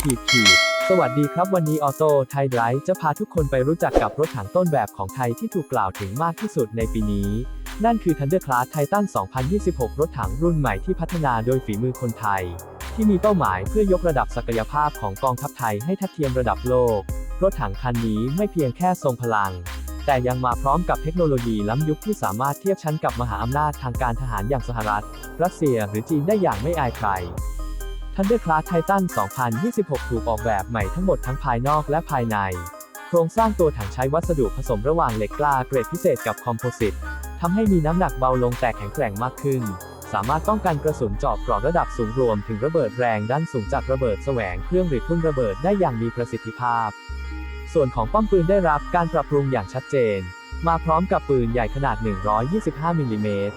ขีดขีดสวัสดีครับ วันนี้ออโต้ไทยไรฟ์จะพาทุกคนไปรู้จักกับรถถังต้นแบบของไทยที่ถูกกล่าวถึงมากที่สุดในปีนี้ นั่นคือ Thunder Class Titan 2026 รถถังรุ่นใหม่ที่พัฒนาโดยฝีมือคนไทย ที่มีเป้าหมายเพื่อยกระดับศักยภาพของกองทัพไทยให้ทัดเทียมระดับโลก รถถังคันนี้ไม่เพียงแค่ทรงพลัง แต่ยังมาพร้อมกับเทคโนโลยีล้ำยุคที่สามารถเทียบชั้นกับมหาอำนาจทางการทหารอย่างสหรัฐ รัสเซียหรือจีนได้อย่างไม่อายใคร Thunder Class Titan 2026 ถูกออกแบบใหม่ทั้งหมดทั้งภายนอกและภายใน โครงสร้างตัวถังใช้วัสดุผสมระหว่างเหล็กกล้าเกรดพิเศษกับคอมโพสิตทำให้มีน้ำหนักเบาลงแต่แข็งแกร่งมากขึ้น สามารถป้องกันกระสุนเจาะกราะระดับสูงรวมถึงระเบิดแรงด้านสูงจากระเบิดแสวงเครื่องหรือทุ่นระเบิดได้อย่างมีประสิทธิภาพ ส่วนของป้อมปืนได้รับการปรับปรุงอย่างชัดเจน มาพร้อมกับปืนใหญ่ขนาด 125มิลลิเมตร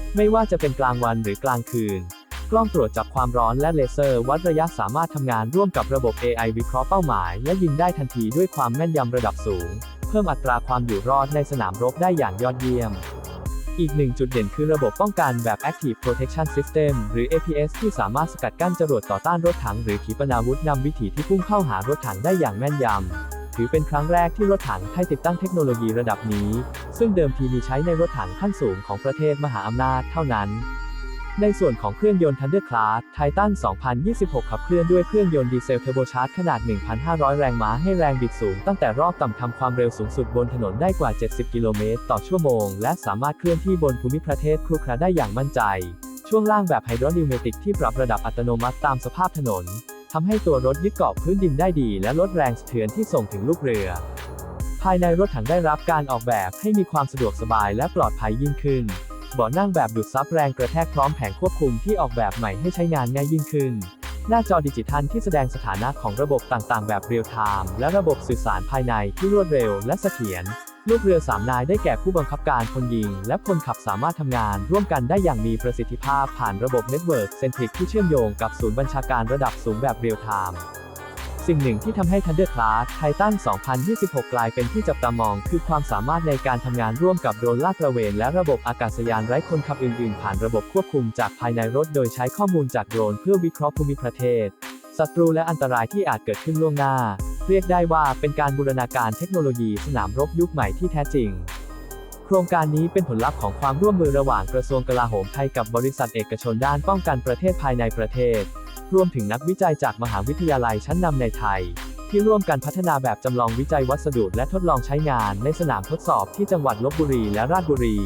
ไม่ว่าจะเป็นกลางวันหรือกลางคืน กล้องตรวจจับความร้อนและเลเซอร์วัดระยะสามารถทำงานร่วมกับระบบ AI วิเคราะห์เป้าหมาย และยิงได้ทันทีด้วยความแม่นยำระดับสูง เพิ่มอัตราความอยู่รอดในสนามรบได้อย่างยอดเยี่ยมอีกหนึ่งจุดเด่นคือระบบป้องกันแบบ Active Protection System หรือ APS ที่สามารถสกัดกั้นจรวดต่อต้านรถถังหรือขีปนาวุธนำวิถีที่พุ่งเข้าหารถถังได้อย่างแม่นยำ ถือเป็นครั้งแรกที่รถถังไทยติดตั้งเทคโนโลยีระดับนี้ ซึ่งเดิมทีมีใช้ในรถถังขั้นสูงของประเทศมหาอำนาจเท่านั้น ในส่วนของเครื่องยนต์ Thunder Class Titan 2026 ขับเคลื่อนด้วยเครื่องยนต์ดีเซลเทอร์โบชาร์จขนาด 1,500 แรงม้าให้แรงบิดสูงตั้งแต่รอบต่ำทำความเร็วสูงสุดบนถนนได้กว่า 70 กิโลเมตรต่อชั่วโมง และสามารถเคลื่อนที่บนภูมิประเทศครุขระได้อย่างมั่นใจ ช่วงล่างแบบไฮดรอนิวเมติกที่ปรับระดับอัตโนมัติตามสภาพถนน ทำให้ตัวรถยึดเกาะพื้นดินได้ดี และลดแรงสะเทือนที่ส่งถึงลูกเรือ ภายในรถถังได้รับการออกแบบให้มีความสะดวกสบายและปลอดภัยยิ่งขึ้นเบาะนั่งแบบดูดซับแรงกระแทกพร้อมแผงควบคุมที่ออกแบบใหม่ให้ใช้งานง่ายยิ่งขึ้น หน้าจอดิจิทัลที่แสดงสถานะของระบบต่างๆ แบบเรียลไทม์และระบบสื่อสารภายในที่รวดเร็วและเสถียร ลูกเรือ3นายได้แก่ผู้บังคับการคนยิง และคนขับสามารถทำงาน ร่วมกันได้อย่างมีประสิทธิภาพผ่านระบบเน็ตเวิร์กเซนทริกที่เชื่อมโยงกับศูนย์บัญชาการระดับสูงแบบเรียลไทม์สิ่งหนึ่งที่ทำให้ Thunder Class Titan 2026 กลายเป็นที่จับตามอง คือความสามารถในการทำงานร่วมกับโดรนลาดตระเวน และระบบอากาศยานไร้คนขับอื่น ๆ ผ่านระบบควบคุมจากภายในรถ โดยใช้ข้อมูลจากโดรนเพื่อวิเคราะห์ภูมิประเทศศัตรูและอันตรายที่อาจเกิดขึ้นล่วงหน้า เรียกได้ว่าเป็นการบูรณาการเทคโนโลยีสนามรบยุคใหม่ที่แท้จริง โครงการนี้เป็นผลลัพธ์ของความร่วมมือระหว่างกระทรวงกลาโหมไทยกับบริษัทเอกชนด้านป้องกันประเทศภายในประเทศ รวมถึงนักวิจัยจากมหาวิทยาลัยชั้นนำในไทย ที่ร่วมกันพัฒนาแบบจำลองวิจัยวัสดุและทดลองใช้งานในสนามทดสอบที่จังหวัดลบบุรีและราชบุรี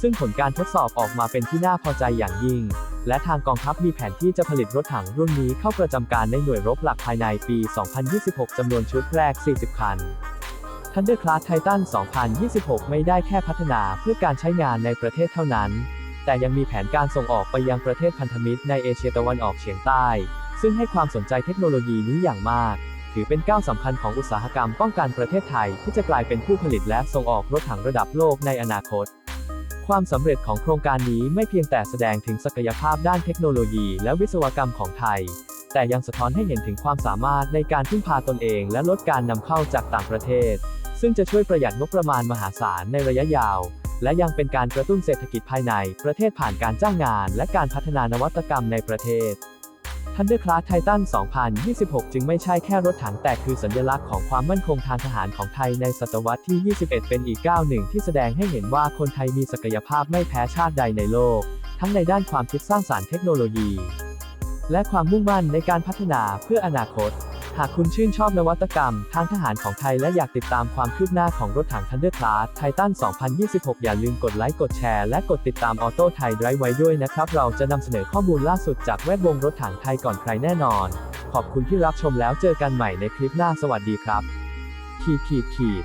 ซึ่งผลการทดสอบออกมาเป็นที่น่าพอใจอย่างยิ่ง และทางกองทัพมีแผนที่จะผลิตรถถังรุ่นนี้เข้าประจำการในหน่วยรบหลักภายในปี 2026 จำนวนชุดแรก 40 คัน Thunder Class Titan 2026 ไม่ได้แค่พัฒนาเพื่อการใช้งานในประเทศเท่านั้น แต่ยังมีแผนการส่งออกไปยังประเทศพันธมิตรในเอเชียตะวันออกเฉียงใต้ ซึ่งให้ความสนใจเทคโนโลยีนี้อย่างมาก ถือเป็นก้าวสำคัญของอุตสาหกรรมป้องกันประเทศไทยที่จะกลายเป็นผู้ผลิตและส่งออกรถถังระดับโลกในอนาคต ความสำเร็จของโครงการนี้ไม่เพียงแต่แสดงถึงศักยภาพด้านเทคโนโลยีและวิศวกรรมของไทย แต่ยังสะท้อนให้เห็นถึงความสามารถในการพึ่งพาตนเองและลดการนำเข้าจากต่างประเทศ ซึ่งจะช่วยประหยัดงบประมาณมหาศาลในระยะยาว และยังเป็นการกระตุ้นเศรษฐกิจภายในประเทศผ่านการจ้างงาน และการพัฒนานวัตกรรมในประเทศ Thunder Class Titan 2026 จึงไม่ใช่แค่รถถังแต่คือสัญลักษณ์ของความมั่นคงทางทหารของไทยในศตวรรษที่ 21 เป็นอีกก้าวหนึ่งที่แสดงให้เห็นว่าคนไทยมีศักยภาพไม่แพ้ชาติใดในโลก ทั้งในด้านความคิดสร้างสารรค์เทคโนโลยี และความมุ่งมั่นในการพัฒนาเพื่ออนาคต หากคุณชื่นชอบนวัตกรรม ทางทหารของไทยและอยากติดตามความคืบหน้าของรถถัง Thunder Class Titan 2026 อย่าลืมกดไลค์ กดแชร์ และกดติดตามออโต้ไทยไดรไว้ด้วยนะครับ เราจะนำเสนอข้อมูลล่าสุดจากแวดวงรถถังไทยก่อนใครแน่นอน ขอบคุณที่รับชมแล้วเจอกันใหม่ในคลิปหน้าสวัสดีครับ ขีดขีดขีด